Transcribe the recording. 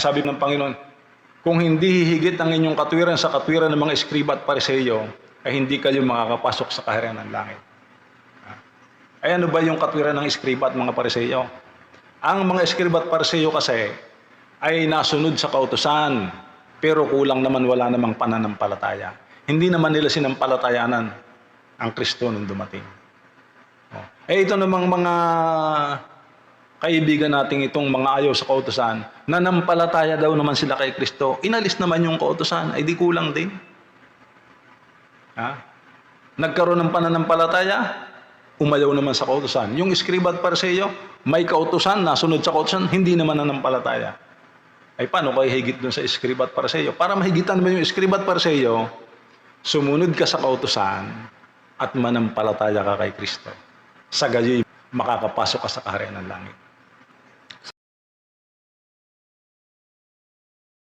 Sabi ng Panginoon, kung hindi hihigit ang inyong katwiran sa katwiran ng mga eskriba at pariseyo, ay hindi kayo makakapasok sa kaharian ng langit. Ay ano ba yung katwiran ng eskriba at mga pariseyo? Ang mga eskriba at pariseyo kasi ay nasunod sa kautosan, pero kulang naman wala namang pananampalataya. Hindi naman nila sinampalatayanan ang Kristo nung dumating. Oh. Eh ito namang mga kaibigan nating itong mga ayaw sa kautosan, nanampalataya daw naman sila kay Kristo. Inalis naman yung kautosan, ay di kulang din. Ha? Nagkaroon ng pananampalataya, umayaw naman sa kautosan. Yung eskriba at parseyo, may kautosan, nasunod sa kautosan, hindi naman nanampalataya. Ay paano kayo higit dun sa eskriba at parseyo? Para mahigitan mo yung eskriba at parseyo, sumunod ka sa kautosan at manampalataya ka kay Kristo. Sa gayoy, makakapasok ka sa kaharian ng langit.